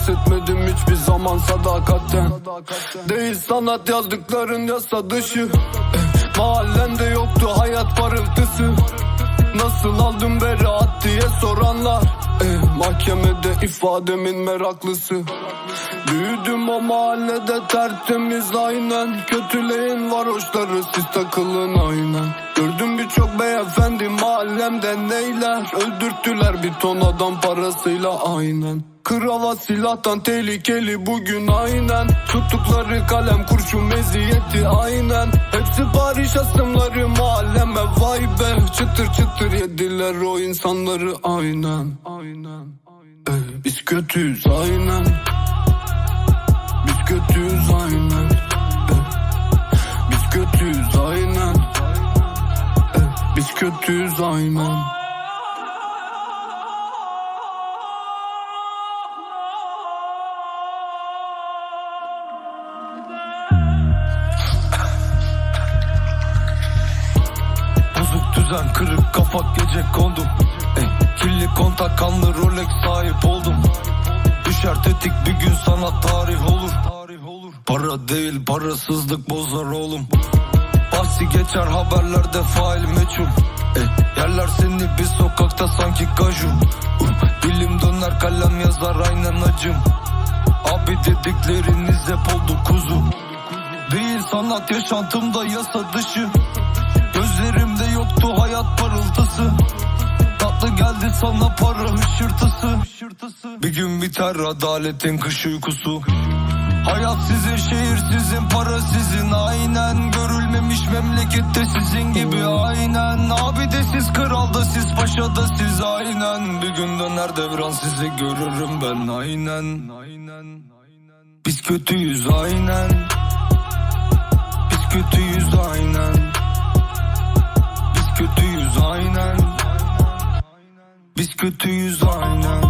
Bahsetmedim hiçbir zaman sadakatten. Değil sanat yazdıkların yasa dışı. Eh, Mahallende yoktu hayat parıltısı. Nasıl aldım beraat diye soranlar. Eh, Mahkemede ifademin meraklısı. Büyüdüm o mahallede tertemiz aynen. Kötüleyin varoşları siz takılın aynen. Gördüm birçok beyefendi mahallemde neyler? Öldürttüler bir ton adam parasıyla aynen. Krala silahtan tehlikeli bugün aynen. Tuttukları kalem kurşun meziyeti aynen. Hepsi Paris asımları mahalleme vay be. Çıtır çıtır yediler o insanları aynen. Aynen Eh, Biz kötüyüz aynen. Biz kötüyüz aynen. Eh, Biz kötüyüz aynen Biz kötüyüz aynen. Bozuk düzen kırık kafa gece kondum. Ey, Kirli kontak kanlı Rolex sahip oldum. Düşer tetik bir gün sana tarih olur. Para değil parasızlık bozar oğlum Bahsi geçer haberlerde fail meçhul. Ey, Yerler seni bir sokakta sanki kaju Dilim döner kalem yazar aynen acım. Abi dedikleriniz hep oldu kuzu. Değil sanat yaşantımda yasa dışı. Gözlerimde yoktu hayat parıltısı. Tatlı geldi sana para hışırtısı. Bir gün biter adaletin kış uykusu Hayat sizin şehir sizin para sizin. Aynen Görülmemiş memlekette sizin gibi. Aynen Abi de siz kralda siz paşada siz. Aynen Bir gün döner devran sizi görürüm ben. Aynen. Biz kötüyüz aynen. Biz kötüyüz aynen. Biz kötüyüz aynen. Biz kötüyüz aynen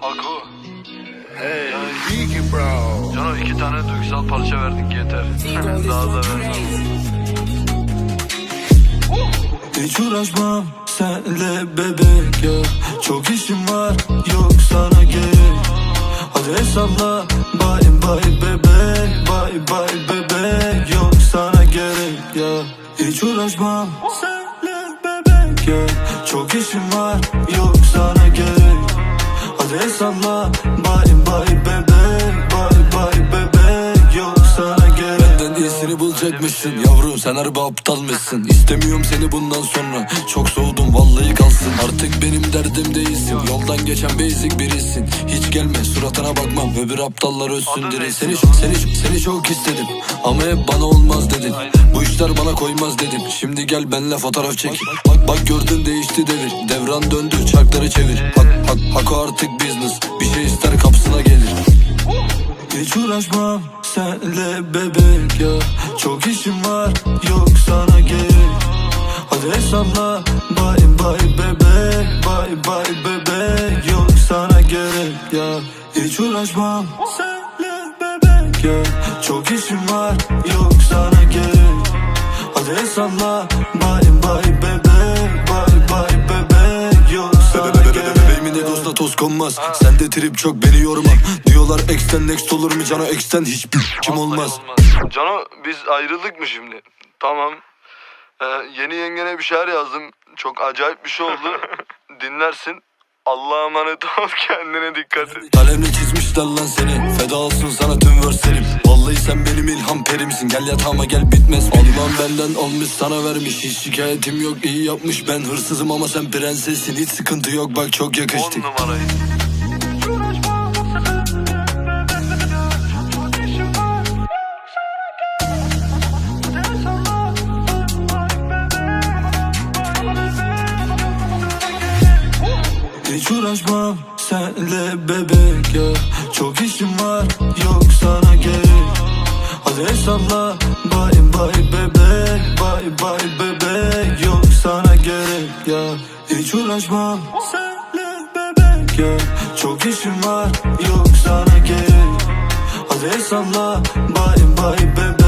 Haku. Hey. Cano iki tane duygusal parça verdik yeter. Daha da. Hiç uğraşmam senle bebek ya Çok işim var yok sana gerek Hadi hesapla bye bye bebek Bye bye bebek yok sana gerek ya Hiç uğraşmam senle ya Çok işim var yok sana gerek. Hadi hesapla bye bye bebek Bye bye bebek yok sana gerek. Benden iyisini bulacakmışsın Yavrum sen harbi aptal mısın? İstemiyorum seni bundan sonra Çok soğudum vallahi kalsın. Artık benim derdim değilsin Yoldan geçen basic birisin. Hiç gelme suratına bakmam. Öbür aptallar ölsün diri Seni, seni, seni çok istedim. Ama hep bana olmaz dedin. Bu işler bana koymaz dedim. Şimdi gel benle fotoğraf çek. Bak bak. Gördün değişti devir. Devran döndü çarkları çevir. Hak, hak, hak artık business. Bir şey ister kapısına gelir. Hiç uğraşmam senle bebek ya. Çok işim var yok sana gerek Hadi hesapla bye bye bebek Bye bye bebek yok sana gerek ya. Hiç uğraşmam. Senle bebek ya Çok işim var yok sana gerek. Hadi hesapla bye bye bebek Bye bye bebek yok sana gerek. Bebeğimin egosuna toz konmaz. Sende trip çok beni yorma. Diyorlar ex'ten next olur mu? Cano ex'ten hiçbir kim olmaz. Cano biz ayrıldık mı şimdi? Tamam Ee, Yeni yengene bir şeyler yazdım. Çok acayip bir şey oldu. Dinlersin. Allah'a emanet ol. Kendine dikkat et. Kalemle çizmişler lan seni. Feda olsun sana tüm verslerim. Vallahi sen benim ilham perimsin. Gel yatağıma gel bitmez. Allah'ım benden olmuş sana vermiş. Hiç şikayetim yok iyi yapmış. Ben hırsızım ama sen prensessin Hiç sıkıntı yok. Bak çok yakıştık Hiç uğraşmam senle bebek ya. Çok işim var yok sana gerek. Hadi hesapla bye bye bebek Bye bye bebek. Yok sana gerek ya. Hiç uğraşmam senle bebek ya. Çok işim var yok sana gerek. Hadi hesapla bye bye bebek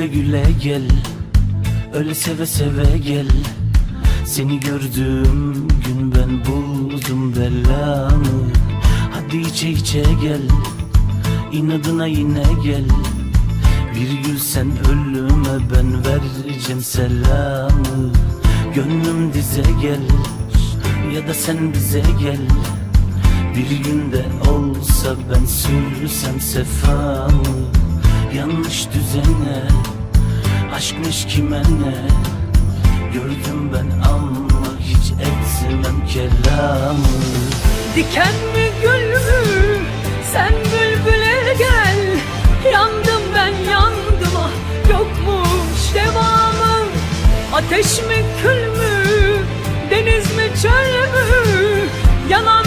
güle güle gel. Öyle seve seve gel. Seni gördüğüm gün ben buldum belamı. Hadi içe içe gel. İnadına yine gel. Bir gül sen ölüme ben vereceğim selamı. Gönlüm dize gel. Ya da sen bize gel. Bir günde olsa ben sürsem sefamı. Yanlış düzene Aşkmış kime ne Gördüm ben ama hiç etmem kelamı Diken mi gül mü? Sen bülbüle gel. Yandım ben yandım ah yokmuş devamı. Ateş mi kül mü? Deniz mi çöl mü? Yanan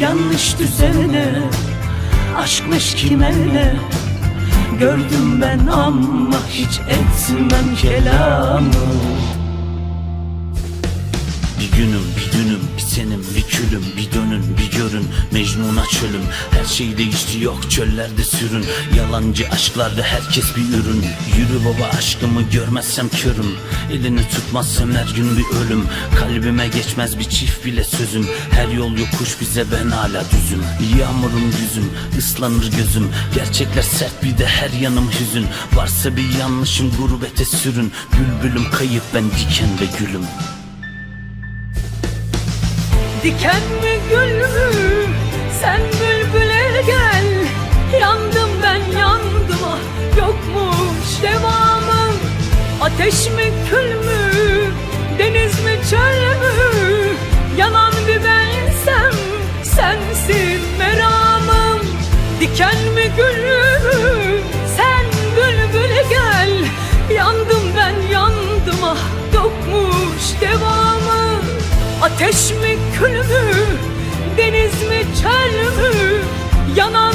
Yanlış düzene Aşkmış kime ne Gördüm ben ama hiç etmem kelamı günüm bir dünüm bir senim bir külüm Bir dönün bir görün. Mecnun'a çölüm Her şey değişti yok çöllerde sürün. Yalancı aşklarda herkes bir ürün. Yürü baba aşkımı görmezsem körüm. Elini tutmazsam her gün bir ölüm. Kalbime geçmez bir çift bile sözüm. Her yol yokuş bize ben hala düzüm. Yağmurum yüzüm ıslanır gözüm. Gerçekler sert bir de her yanım hüzün. Varsa bir yanlışım gurbete sürün. Bülbülüm kayıp ben diken ve gülüm Diken mi gül mü sen bülbüle gel. Yandım ben yandım ah. Yokmuş devamım. Ateş mi kül mü? Deniz mi çöl mü? Yanan bir bensem sensin meramım. Diken mi gül mü sen bülbüle gel. Yandım ben yandım ah. Yokmuş devamı Ateş mi çöl mü